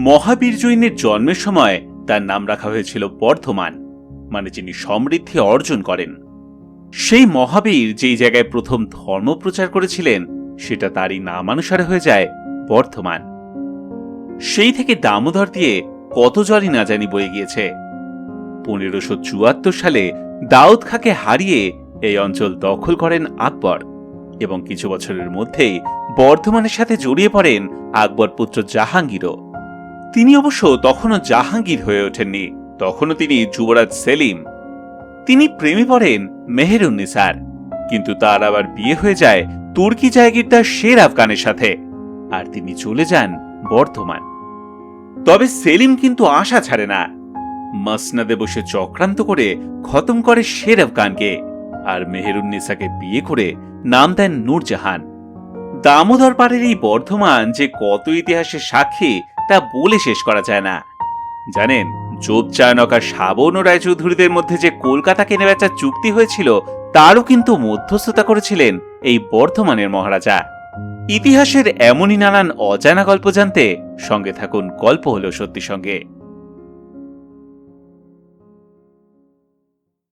মহাবীর জৈনের জন্মের সময় তার নাম রাখা হয়েছিল বর্ধমান মানে যিনি সমৃদ্ধি অর্জন করেন। সেই মহাবীর যেই জায়গায় প্রথম ধর্ম প্রচার করেছিলেন, সেটা তারই নামানুসারে হয়ে যায় বর্ধমান। সেই থেকে দামোদর দিয়ে কত জলই না জানি বয়ে গিয়েছে। পনেরোশো চুয়াত্তর সালে দাউদ খাকে হারিয়ে এই অঞ্চল দখল করেন আকবর এবং কিছু বছরের মধ্যেই বর্ধমানের সাথে জড়িয়ে পড়েন আকবর পুত্র জাহাঙ্গীরও। তিনি অবশ্য তখনও জাহাঙ্গীর হয়ে ওঠেননি, তখনও তিনি যুবরাজ সেলিম। তিনি প্রেমে পড়েন মেহেরুন্নিসার, কিন্তু তার আবার বিয়ে হয়ে যায় তুর্কি জায়গিরদার শের আফগানের সাথে, আর তিনি চলে যান বর্ধমান। তবে সেলিম কিন্তু আশা ছাড়ে না। মাসনাদে বসে চক্রান্ত করে খতম করে শের আফগানকে আর মেহেরুন্নিসাকে বিয়ে করে নাম দেন নূরজাহান। দামোদর পাড়ের এই বর্ধমান যে কত ইতিহাসের সাক্ষী তা বলে শেষ করা যায় না। জানেন যোবচায়নক আর শ্রাবণ ও রায়চৌধুরীদের মধ্যে যে কলকাতা কেনে বেচার চুক্তি হয়েছিল, তারও কিন্তু মধ্যস্থতা করেছিলেন এই বর্ধমানের মহারাজা। ইতিহাসের এমনই নানান অজানা গল্প জানতে সঙ্গে থাকুন, গল্প হলো সত্যি সঙ্গে।